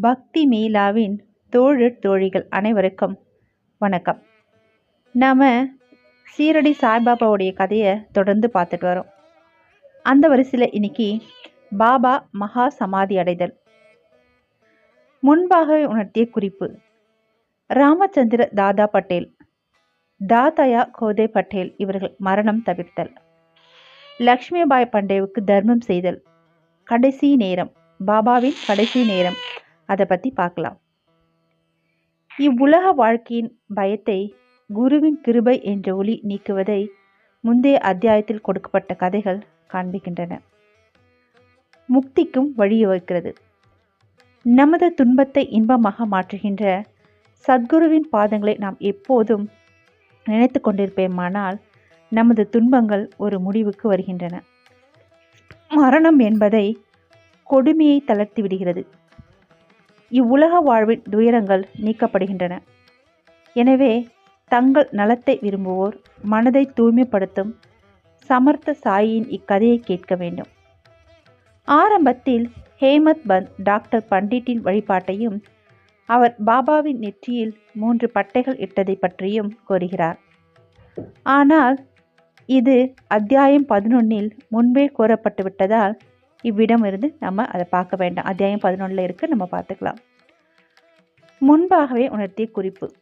பக்தி மீலாவின் தோழர் தோழிகள் அனைவருக்கும் வணக்கம். நாம் சீரடி சாய்பாபாவுடைய கதையை தொடர்ந்து பார்த்துட்டு வரோம். அந்த வரிசையில் இன்னைக்கு பாபா மகா சமாதி அடைதல். முன்பாகவே உணர்த்திய குறிப்பு ராமச்சந்திர தாதா பட்டேல் தாதாயா கோதே பட்டேல் இவர்கள் மரணம் தவிர்த்தல். லக்ஷ்மிபாய் பண்டேவுக்கு தர்மம் செய்தல். கடைசி நேரம் பாபாவின் கடைசி நேரம் அதை பற்றி பார்க்கலாம் இவ்வுலக வாழ்க்கையின் பயத்தை குருவின் கிருபை என்ற ஒளி நீக்குவதை முந்தைய அத்தியாயத்தில் கொடுக்கப்பட்ட கதைகள் காண்பிக்கின்றன. முக்திக்கும் வழிவகுக்கிறது நமது துன்பத்தை இன்பமாக மாற்றுகின்ற சத்குருவின் பாதங்களை நாம் எப்போதும் நினைத்து கொண்டிருப்பேமானால் நமது துன்பங்கள் ஒரு முடிவுக்கு வருகின்றன. மரணம் என்பதை கொடுமையை தளர்த்தி விடுகிறது. இவ்வுலக வாழ்வின் துயரங்கள் நீக்கப்படுகின்றன. எனவே தங்கள் நலத்தை விரும்புவோர் மனதை தூய்மைப்படுத்தும் சமர்த்த சாயியின் இக்கதையை கேட்க வேண்டும். ஆரம்பத்தில் ஹேமத் பந்த் டாக்டர் பண்டிட்டின் வழிபாட்டையும் அவர் பாபாவின் நெற்றியில் மூன்று பட்டைகள் இட்டதை பற்றியும் கூறுகிறார். ஆனால் இது அத்தியாயம் பதினொன்னில் முன்பே கூறப்பட்டுவிட்டதால் விட்டதால் இவ்விடம் இருந்து நம்ம அதை பார்க்க வேண்டாம். அத்தியாயம் பதினொன்றில் இருக்கு நம்ம பார்த்துக்கலாம். முன்பாகவே உணர்த்திய குறிப்பு.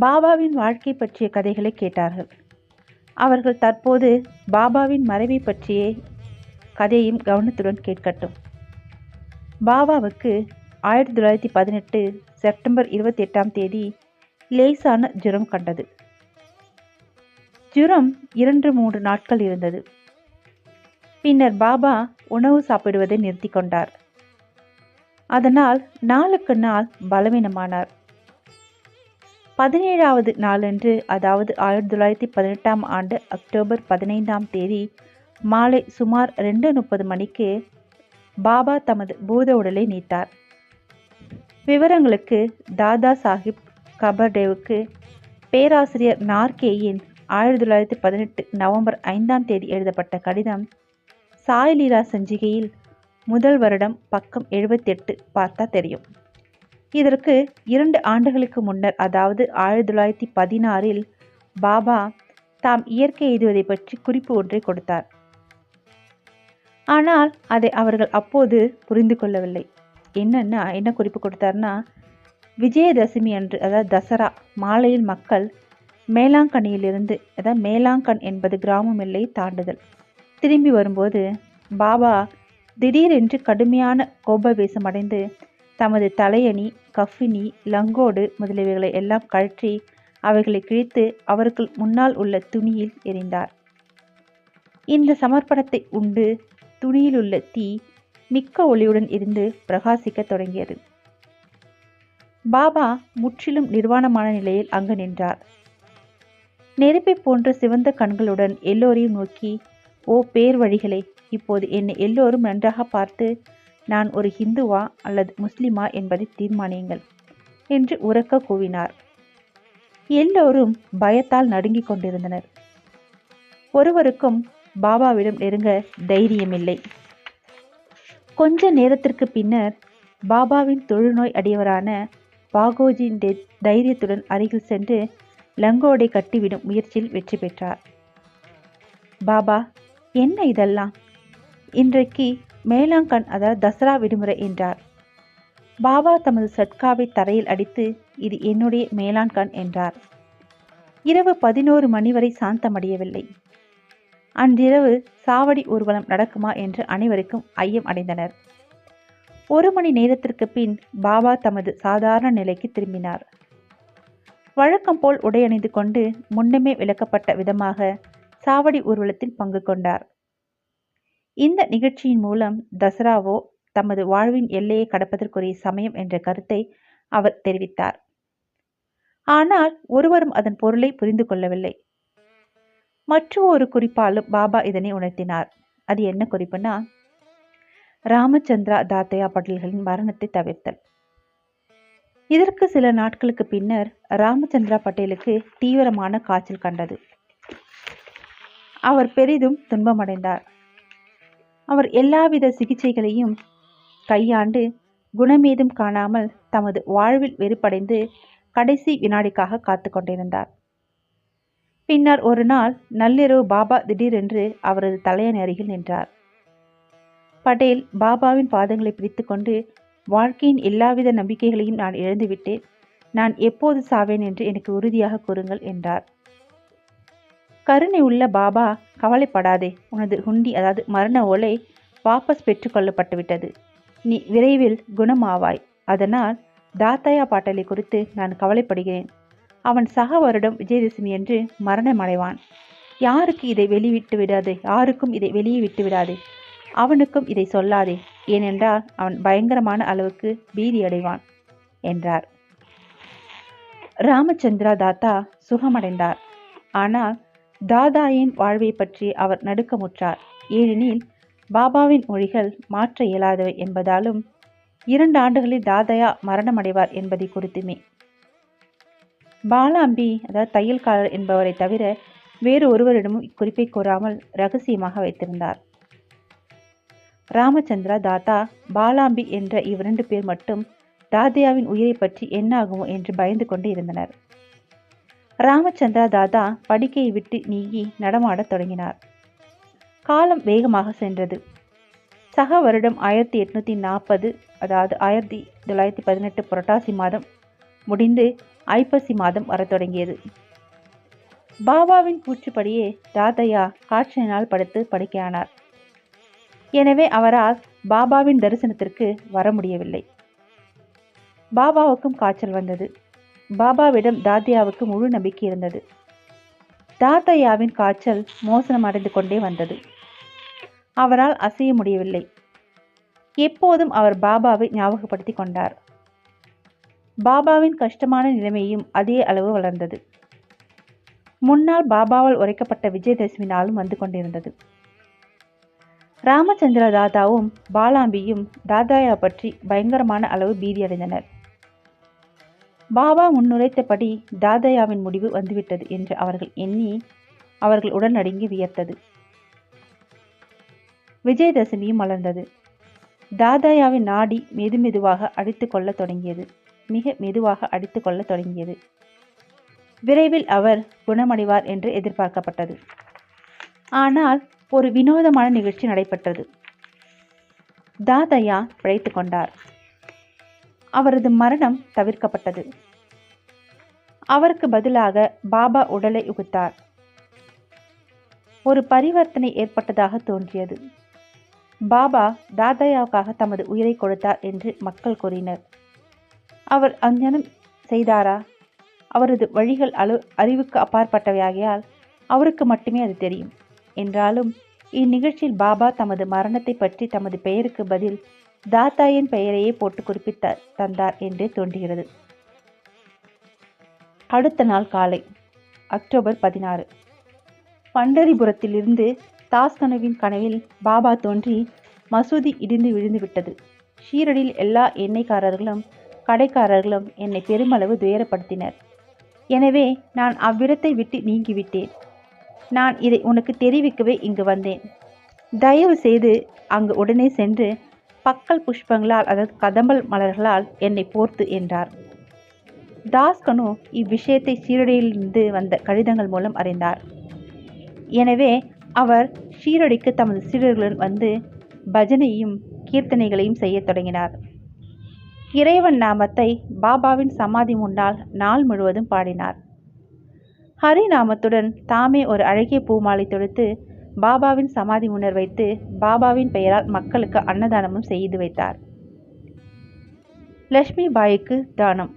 பாபாவின் வாழ்க்கை பற்றிய கதைகளை கேட்டார்கள். அவர்கள் தற்போது பாபாவின் மறைவை பற்றிய கதையும் கவனத்துடன் கேட்கட்டும். பாபாவுக்கு ஆயிரத்தி தொள்ளாயிரத்தி பதினெட்டு செப்டம்பர் இருபத்தி எட்டாம் தேதி லேசான ஜுரம் கண்டது. ஜுரம் இரண்டு மூன்று நாட்கள் இருந்தது. பின்னர் பாபா உணவு சாப்பிடுவதை நிறுத்தி கொண்டார். அதனால் நாளுக்கு நாள் பலவீனமானார். பதினேழாவது நாளன்று அதாவது ஆயிரத்தி தொள்ளாயிரத்தி பதினெட்டாம் ஆண்டு அக்டோபர் பதினைந்தாம் தேதி மாலை சுமார் ரெண்டு முப்பது மணிக்கு பாபா தமது பூத உடலை நீத்தார் விவரங்களுக்கு தாதா சாஹிப் கபர்டேவுக்கு பேராசிரியர் நார்கேயின் ஆயிரத்தி தொள்ளாயிரத்தி பதினெட்டு நவம்பர் ஐந்தாம் தேதி எழுதப்பட்ட கடிதம் சாய்லீலா சஞ்சிகையில் முதல் வருடம் பக்கம் எழுபத்தெட்டு பார்த்தா தெரியும். இதற்கு இரண்டு ஆண்டுகளுக்கு முன்னர் அதாவது ஆயிரத்தி தொள்ளாயிரத்தி பதினாறில் பாபா தாம் இயற்கை எய்துவதை பற்றி குறிப்பு ஒன்றை கொடுத்தார். ஆனால் அதை அவர்கள் அப்போது புரிந்து கொள்ளவில்லை. என்னன்னா என்ன குறிப்பு கொடுத்தார்னா விஜயதசமி அன்று அதாவது தசரா மாலையில் மக்கள் மேலாங்கண்ணியிலிருந்து அதாவது மேலாங்கண் என்பது கிராமம் இல்லை தாண்டுதல். திரும்பி வரும்போது பாபா திடீரென்று கடுமையான கோபவேசம் அடைந்து தமது தலையணி கஃபினி லங்கோடு முதலியவைகளை எல்லாம் கழற்றி அவைகளை கிழித்து அவருக்கு முன்னால் உள்ள துணியில் எரிந்தார் இந்த சமர்ப்பணத்தை உண்டு துணியில் உள்ள தீ மிக்க ஒளியுடன் இருந்து பிரகாசிக்க தொடங்கியது. பாபா முற்றிலும் நிர்வாணமான நிலையில் அங்கு நின்றார். நெருப்பை போன்ற சிவந்த கண்களுடன் எல்லோரையும் நோக்கி ஓ பேர் வழிகளே இப்போது என்னை எல்லோரும் நன்றாக பார்த்து நான் ஒரு ஹிந்துவா அல்லது முஸ்லிமா என்பதை தீர்மானியுங்கள் என்று உறக்க கூவினார். எல்லோரும் பயத்தால் நடுங்கிக் கொண்டிருந்தனர். ஒருவருக்கும் பாபாவிடம் நெருங்க தைரியமில்லை. கொஞ்ச நேரத்திற்கு பின்னர் பாபாவின் தொழுநோய் அடியவரான பாகோஜின் தைரியத்துடன் அருகில் சென்று லங்கோடை கட்டிவிடும் முயற்சியில் வெற்றி பெற்றார். பாபா என்ன இதெல்லாம்? இன்றைக்கு மேலாங்கண் அதாவது தசரா விடுமுறை என்றார். பாபா தமது சட்காவை தரையில் அடித்து இது என்னுடைய மேலாண்கண் என்றார். இரவு பதினோரு மணி வரை சாந்தமடையவில்லை. அன்றிரவு சாவடி ஊர்வலம் நடக்குமா என்று அனைவருக்கும் ஐயம் அடைந்தனர். ஒரு மணி நேரத்திற்கு பின் பாபா தமது சாதாரண நிலைக்கு திரும்பினார். வழக்கம் போல் உடையணிந்து கொண்டு முன்னமே விளக்கப்பட்ட விதமாக சாவடி ஊர்வலத்தில் பங்கு கொண்டார். இந்த நிகழ்ச்சியின் மூலம் தசராவோ தமது வாழ்வின் எல்லையை கடப்பதற்குரிய சமயம் என்ற கருத்தை அவர் தெரிவித்தார். ஆனால் ஒருவரும் அதன் பொருளை புரிந்து கொள்ளவில்லை. மற்றும் ஒரு குறிப்பாலும் பாபா இதனை உணர்த்தினார். அது என்ன குறிப்புனா ராமச்சந்திரா தாத்தையா பட்டேல்களின் மரணத்தை தவிர்த்தல். இதற்கு சில நாட்களுக்கு பின்னர் ராமச்சந்திரா பட்டேலுக்கு தீவிரமான காய்ச்சல் கண்டது. அவர் பெரிதும் துன்பமடைந்தார். அவர் எல்லாவித சிகிச்சைகளையும் கையாண்டு குணமேதும் காணாமல் தமது வாழ்வில் வெறுப்படைந்து கடைசி வினாடிக்காக காத்து கொண்டிருந்தார். பின்னர் ஒரு நாள் நள்ளிரவு பாபா திடீரென்று அவரது தலையணை அருகில் நின்றார். படேல் பாபாவின் பாதங்களை பிடித்துக்கொண்டு வாழ்க்கையின் எல்லாவித நம்பிக்கைகளையும் நான் இழந்துவிட்டேன். நான் எப்போது சாவேன் என்று எனக்கு உறுதியாக கூறுங்கள் என்றார். கருணை உள்ள பாபா கவலைப்படாதே. உனது ஹுண்டி அதாவது மரண ஓலை வாபஸ் பெற்றுக்கொள்ளப்பட்டுவிட்டது நீ விரைவில் குணமாவாய். அதனால் தாத்தாயா பாட்டலை குறித்து நான் கவலைப்படுகிறேன். அவன் சக வருடம் விஜயதசமி என்று மரணம் அடைவான் யாருக்கு இதை வெளிவிட்டு விடாதே. யாருக்கும் இதை வெளியே விட்டு விடாதே. அவனுக்கும் இதை சொல்லாதே. ஏனென்றால் அவன் பயங்கரமான அளவுக்கு பீதி அடைவான் என்றார். ராமச்சந்திரா தாத்தா சுகமடைந்தார். ஆனால் தாதாயின் வாழ்வை பற்றி அவர் நடுக்கமுற்றார் ஏனெனில் பாபாவின் மொழிகள் மாற்ற இயலாதவை என்பதாலும் இரண்டு ஆண்டுகளில் தாதாயா மரணமடைவார் என்பதை குறித்துமே. பாலாம்பி அதாவது தையல்காரர் என்பவரை தவிர வேறு ஒருவரிடமும் இக்குறிப்பை கூறாமல் ரகசியமாக வைத்திருந்தார். ராமச்சந்திரா தாத்தா பாலாம்பி என்ற இவ்விரண்டு பேர் மட்டும் தாதையாவின் உயிரை பற்றி என்ன ஆகுமோ என்று பயந்து கொண்டு இருந்தனர். ராமச்சந்திரா தாதா படுக்கையை விட்டு நீங்கி நடமாடத் தொடங்கினார். காலம் வேகமாக சென்றது. சக வருடம் ஆயிரத்தி எட்நூற்றி நாற்பது அதாவது ஆயிரத்தி தொள்ளாயிரத்தி பதினெட்டு புரட்டாசி மாதம் முடிந்து ஐப்பசி மாதம் வரத் தொடங்கியது. பாபாவின் பூச்சிப்படியே தாதையா காய்ச்சலினால் படுத்து படுக்கையானார். எனவே அவரால் பாபாவின் தரிசனத்திற்கு வர முடியவில்லை. பாபாவுக்கும் காய்ச்சல் வந்தது. பாபாவிடம் தாத்தியாவுக்கு முழு நம்பிக்கை இருந்தது. தாத்தையாவின் காய்ச்சல் மோசனம் அடைந்து கொண்டே வந்தது. அவரால் அசைய முடியவில்லை. எப்போதும் அவர் பாபாவை ஞாபகப்படுத்தி கொண்டார். பாபாவின் கஷ்டமான நிலைமையும் அதே அளவு வளர்ந்தது. முன்னால் பாபாவால் உரைக்கப்பட்ட விஜயதசமி நாளும் வந்து கொண்டிருந்தது. ராமச்சந்திர தாதாவும் பாலாம்பியும் தாதாயா பற்றி பயங்கரமான அளவு பீதியடைந்தனர் பாபா முன்னுரைத்தபடி தாதையாவின் முடிவு வந்துவிட்டது என்று அவர்கள் எண்ணி அவர்கள் உடன் நடுங்கி வியர்த்தது. விஜயதசமியும் மலர்ந்தது. தாதாயாவின் நாடி மெது மெதுவாக அடித்து கொள்ள தொடங்கியது. மிக மெதுவாக அடித்து கொள்ள தொடங்கியது. விரைவில் அவர் குணமடைவார் என்று எதிர்பார்க்கப்பட்டது. ஆனால் ஒரு வினோதமான நிகழ்ச்சி நடைபெற்றது. தாதையா பிழைத்து கொண்டார். அவரது மரணம் தவிர்க்கப்பட்டது. அவருக்கு பதிலாக பாபா உடலை உகுத்தார். ஒரு பரிவர்த்தனை ஏற்பட்டதாக தோன்றியது. பாபா தாதாயாவுக்காக தமது உயிரை கொடுத்தார் என்று மக்கள் கூறினர். அவர் அஞ்ஞனம் செய்தாரா? அவரது வழிகள் அளவு அறிவுக்கு அப்பாற்பட்டவையாகையால் அவருக்கு மட்டுமே அது தெரியும். என்றாலும் இந்நிகழ்ச்சியில் பாபா தமது மரணத்தை பற்றி தமது பெயருக்கு பதில் தாத்தாயின் பெயரையே போட்டு குறிப்பிட்டார் தந்தார் என்றே தோன்றுகிறது. அடுத்த நாள் காலை அக்டோபர் பதினாறு. பண்டரிபுரத்திலிருந்து தாஸ்கனுவின் கனவில் பாபா தோன்றி மசூதி இடிந்து விழுந்து விட்டது. ஷீரடியில் எல்லா எண்ணெய்க்காரர்களும் கடைக்காரர்களும் என்னை பெருமளவு துயரப்படுத்தினர். எனவே நான் அவ்விடத்தை விட்டு நீங்கிவிட்டேன். நான் இதை உனக்கு தெரிவிக்கவே இங்கு வந்தேன். தயவு செய்து அங்கு உடனே சென்று பக்கல் புஷ்பங்களால் அதாவது கதம்பல் மலர்களால் என்னை போர்த்து என்றார். தாஸ்கனு இவ்விஷயத்தை சீரடியிலிருந்து வந்த கடிதங்கள் மூலம் அறிந்தார். எனவே அவர் ஷீரடிக்கு தமது சீடர்களுடன் வந்து பஜனையும் கீர்த்தனைகளையும் செய்யத் தொடங்கினார். இறைவன் நாமத்தை பாபாவின் சமாதி முன்னால் நாள் முழுவதும் பாடினார். ஹரி நாமத்துடன் தாமே ஒரு அழகிய பூமாலை தொடுத்து பாபாவின் சமாதி முன்னர் வைத்து பாபாவின் பெயரால் மக்களுக்கு அன்னதானமும் செய்து வைத்தார். லட்சுமி பாய்க்கு தானம்.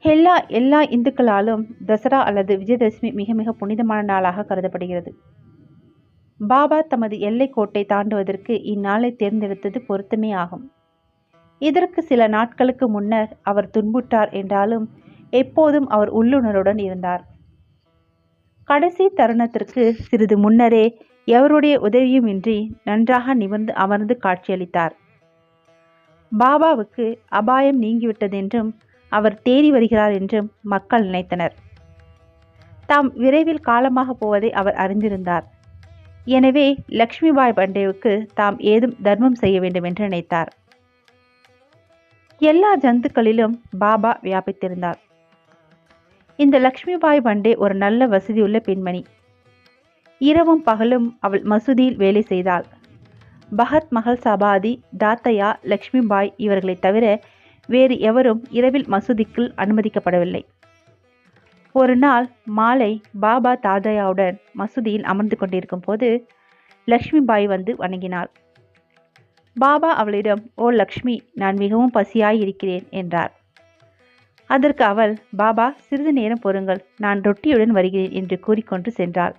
எல்லா எல்லா இந்துக்களாலும் தசரா அல்லது விஜயதசமி மிக மிக புனிதமான நாளாக கருதப்படுகிறது. பாபா தமது எல்லைக்கோட்டை தாண்டுவதற்கு இந்நாளை தேர்ந்தெடுத்தது பொருத்தமே ஆகும். இதற்கு சில நாட்களுக்கு முன்னர் அவர் துன்புற்றார் என்றாலும் எப்போதும் அவர் உள்ளுணருடன் இருந்தார். கடைசி தருணத்திற்கு சிறிது முன்னரே எவருடைய உதவியுமின்றி நன்றாக நிமிர்ந்து அமர்ந்து காட்சியளித்தார். பாபாவுக்கு அபாயம் நீங்கிவிட்டதென்றும் அவர் தேடி வருகிறார் என்றும் மக்கள் நினைத்தனர். தாம் விரைவில் காலமாக போவதை அவர் அறிந்திருந்தார். எனவே லக்ஷ்மிபாய் பண்டேவுக்கு தாம் ஏதும் தர்மம் செய்ய வேண்டும் என்று நினைத்தார். எல்லா ஜந்துக்களிலும் பாபா வியாபித்திருந்தார். இந்த லக்ஷ்மிபாய் பண்டே ஒரு நல்ல வசதியுள்ள பெண்மணி. இரவும் பகலும் அவள் மசூதியில் வேலை செய்தாள். பகத் மகள் சபாதி தாத்தையா லக்ஷ்மிபாய் இவர்களைத் தவிர வேறு எவரும் இரவில் மசூதிக்குள் அனுமதிக்கப்படவில்லை. ஒரு நாள் மாலை பாபா தாதையாவுடன் மசூதியில் அமர்ந்து கொண்டிருக்கும் போது லக்ஷ்மிபாய் வந்து வணங்கினாள். பாபா அவளிடம் ஓ லக்ஷ்மி நான் மிகவும் பசியாய் இருக்கிறேன் என்றார். அதற்கு அவள் பாபா சிறிது நேரம் பொறுங்கள் நான் ரொட்டியுடன் வருகிறேன் என்று கூறிக்கொண்டு சென்றாள்.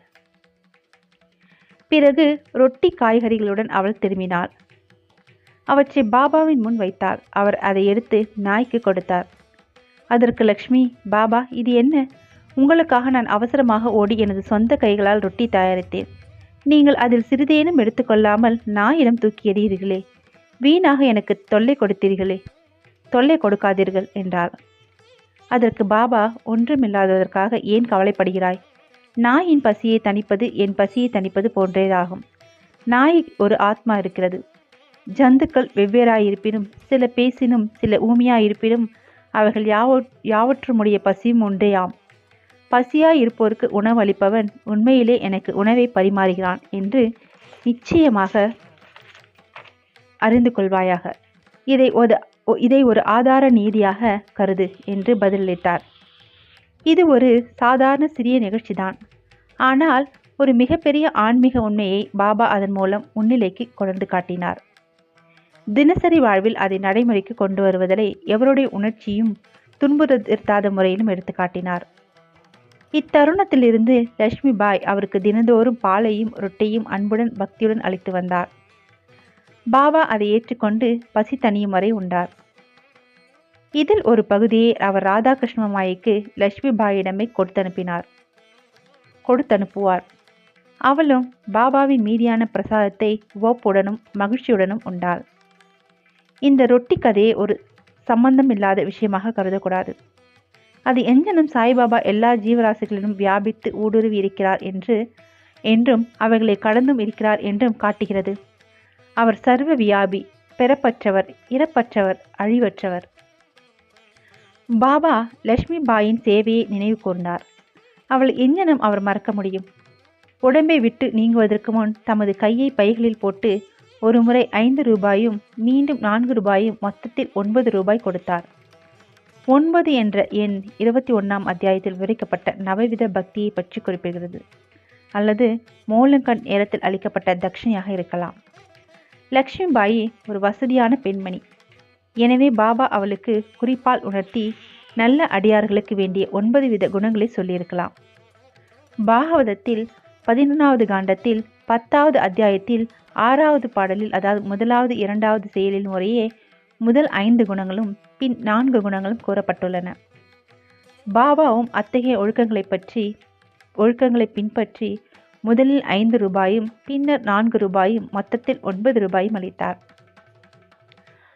பிறகு ரொட்டி காய்கறிகளுடன் அவள் திரும்பினாள். அவற்றை பாபாவின் முன் வைத்தாள். அவர் அதை எடுத்து நாய்க்கு கொடுத்தார். அதற்கு லக்ஷ்மி பாபா இது என்ன? உங்களுக்காக நான் அவசரமாக ஓடி எனது சொந்த கைகளால் ரொட்டி தயாரித்தேன். நீங்கள் அதில் சிறிதேனும் எடுத்துக்கொள்ளாமல் நாயிடம் தூக்கி எறிகிறீர்களே. வீணாக எனக்கு தொல்லை கொடுத்தீர்களே. தொல்லை கொடுக்காதீர்கள் என்றார் அதற்கு பாபா ஒன்றுமில்லாததற்காக ஏன் கவலைப்படுகிறாய்? நாயின் பசியை தணிப்பது என் பசியை தணிப்பது போன்றேதாகும். நாய் ஒரு ஆத்மா இருக்கிறது. ஜந்துக்கள் வெவ்வேறாயிருப்பினும் சில பேசினும் சில ஊமியாயிருப்பினும் அவர்கள் யாவ யாவற்றுமுடைய பசியும் ஒன்றேயாம். பசியாயிருப்போருக்கு இருப்போருக்கு உணவு அளிப்பவன் உண்மையிலே எனக்கு உணவை பரிமாறுகிறான் என்று நிச்சயமாக அறிந்து கொள்வாயாக இதை ஒரு இதை ஒரு ஆதார நீதியாக கருது என்று பதிலளித்தார். இது ஒரு சாதாரண சிறிய நிகழ்ச்சிதான். ஆனால் ஒரு மிகப்பெரிய ஆன்மீக உண்மையை பாபா அதன் மூலம் முன்னிலைக்கு கொண்டு காட்டினார். தினசரி வாழ்வில் அதை நடைமுறைக்கு கொண்டு வருவதை எவருடைய உணர்ச்சியும் துன்புறுத்தாத முறையிலும் எடுத்து காட்டினார். இத்தருணத்திலிருந்து லட்சுமி பாய் அவருக்கு தினந்தோறும் பாலையும் ரொட்டியும் அன்புடன் பக்தியுடன் அளித்து வந்தார். பாபா அதை ஏற்றுக்கொண்டு பசி தனியும் வரை உண்டார். இதில் ஒரு பகுதியை அவர் ராதாகிருஷ்ண மாய்க்கு லட்சுமி பாயிடமே கொடுத்தனுப்பினார். கொடுத்தனுப்புவார். அவளும் பாபாவின் மீதியான பிரசாதத்தை ஓப்புடனும் மகிழ்ச்சியுடனும் உண்டாள். இந்த ரொட்டி கதையை ஒரு சம்பந்தம் இல்லாத விஷயமாக கருதக்கூடாது. அது எஞ்சனும் சாய்பாபா எல்லா ஜீவராசிகளிலும் வியாபித்து ஊடுருவி இருக்கிறார் என்று என்றும் அவர்களை கடந்தும் இருக்கிறார் என்றும் காட்டுகிறது. அவர் சர்வ வியாபி பெறப்பற்றவர் இறப்பற்றவர் அழிவற்றவர். பாபா லட்சுமி பாயின் சேவையை நினைவு கூர்ந்தார். அவள் எஞ்ஞனம் அவர் மறக்க முடியும்? உடம்பை விட்டு நீங்குவதற்கு முன் தமது கையை பைகளில் போட்டு ஒரு முறை ஐந்து ரூபாயும் மீண்டும் நான்கு ரூபாயும் மொத்தத்தில் ஒன்பது ரூபாய் கொடுத்தார். ஒன்பது என்ற எண் இருபத்தி ஒன்றாம் அத்தியாயத்தில் விவரிக்கப்பட்ட நவவித பக்தியை பற்றி குறிப்பிடுகிறது. அல்லது மோலங்கன் நேரத்தில் அளிக்கப்பட்ட தட்சிணையாக இருக்கலாம். லக்ஷ்மிபாயி ஒரு வசதியான பெண்மணி. எனவே பாபா அவளுக்கு குறிப்பால் உணர்த்தி நல்ல அடியார்களுக்கு வேண்டிய ஒன்பது வித குணங்களை சொல்லியிருக்கலாம். பாகவதத்தில் பதினொன்றாவது காண்டத்தில் பத்தாவது அத்தியாயத்தில் ஆறாவது பாடலில் அதாவது முதலாவது இரண்டாவது செயலில் முறையே முதல் ஐந்து குணங்களும் பின் நான்கு குணங்களும் கூறப்பட்டுள்ளன. பாபாவும் அத்தகைய ஒழுக்கங்களை பற்றி ஒழுக்கங்களை பின்பற்றி முதலில் ஐந்து ரூபாயும் பின்னர் நான்கு ரூபாயும் மொத்தத்தில் ஒன்பது ரூபாயும் அளித்தார்.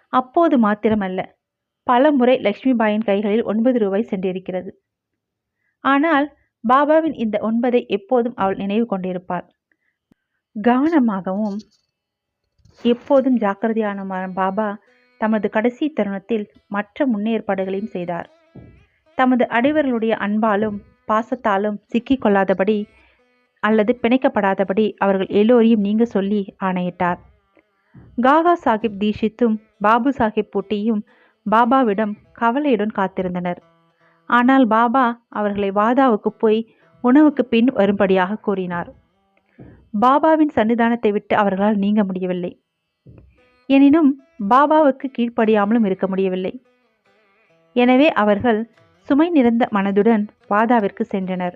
அப்போது மாத்திரமல்ல பல முறை லக்ஷ்மிபாயின் கைகளில் ஒன்பது ரூபாய் சென்றிருக்கிறது. ஆனால் பாபாவின் இந்த ஒன்பதை எப்போதும் அவள் நினைவு கொண்டிருப்பாள். கவனமாகவும் எப்போதும் ஜாக்கிரதையான பாபா தமது கடைசி தருணத்தில் மற்ற முன்னேற்பாடுகளையும் செய்தார். தமது அடிவர்களுடைய அன்பாலும் பாசத்தாலும் சிக்கிக்கொள்ளாதபடி அல்லது பிணைக்கப்படாதபடி அவர்கள் எல்லோரையும் நீங்க சொல்லி ஆணையிட்டார். காகா சாஹிப் தீஷித்தும் பாபு சாஹிப் பூட்டியும் பாபாவிடம் கவலையுடன் காத்திருந்தனர். ஆனால் பாபா அவர்களை வாதாவுக்கு போய் உணவுக்கு பின் வரும்படியாக கூறினார். பாபாவின் சன்னிதானத்தை விட்டு அவர்களால் நீங்க முடியவில்லை. எனினும் பாபாவுக்கு கீழ்ப்படியாமலும் இருக்க முடியவில்லை. எனவே அவர்கள் சுமை நிறைந்த மனதுடன் வாதாவிற்கு சென்றனர்.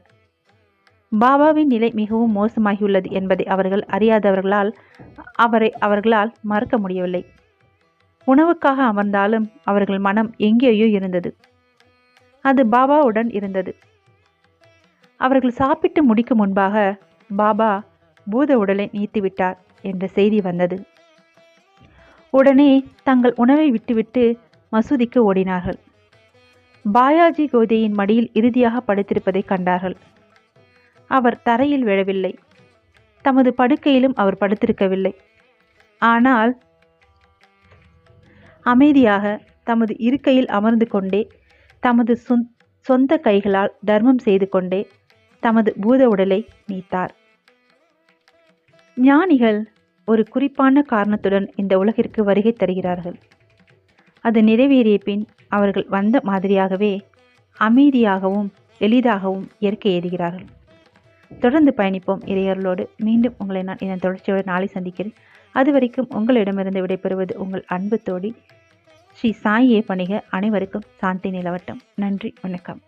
பாபாவின் நிலை மிகவும் மோசமாகியுள்ளது என்பதை அவர்கள் அறியாதவர்களால் அவரை அவர்களால் மறக்க முடியவில்லை. உணவுக்காக அமர்ந்தாலும் அவர்கள் மனம் எங்கேயோ இருந்தது. அது பாபாவுடன் இருந்தது. அவர்கள் சாப்பிட்டு முடிக்கும் முன்பாக பாபா பூத உடலை நீத்துவிட்டார் என்ற செய்தி வந்தது. உடனே தங்கள் உணவை விட்டுவிட்டு மசூதிக்கு ஓடினார்கள். பாயாஜி கோதையின் மடியில் இறுதியாக படுத்திருப்பதை கண்டார்கள். அவர் தரையில் விழவில்லை. தமது படுக்கையிலும் அவர் படுத்திருக்கவில்லை. ஆனால் அமைதியாக தமது இருக்கையில் அமர்ந்து கொண்டே தமது சொந்த கைகளால் தர்மம் செய்து கொண்டே தமது பூத உடலை நீத்தார். ஞானிகள் ஒரு குறிப்பான காரணத்துடன் இந்த உலகிற்கு வருகை தருகிறார்கள். அது நிறைவேறிய பின் அவர்கள் வந்த மாதிரியாகவே அமைதியாகவும் எளிதாகவும் இயற்கை ஏறுகிறார்கள் தொடர்ந்து பயணிப்போம் இறையர்களோடு மீண்டும் உங்களை நான் இதன் தொடர்ச்சியோடு நாளை சந்திக்கிறேன். அது வரைக்கும் உங்களிடமிருந்து விடைபெறுவது உங்கள் அன்பு தோழி. ஸ்ரீ சாயியே பணிக. அனைவருக்கும் சாந்தி நிலவட்டம். நன்றி. வணக்கம்.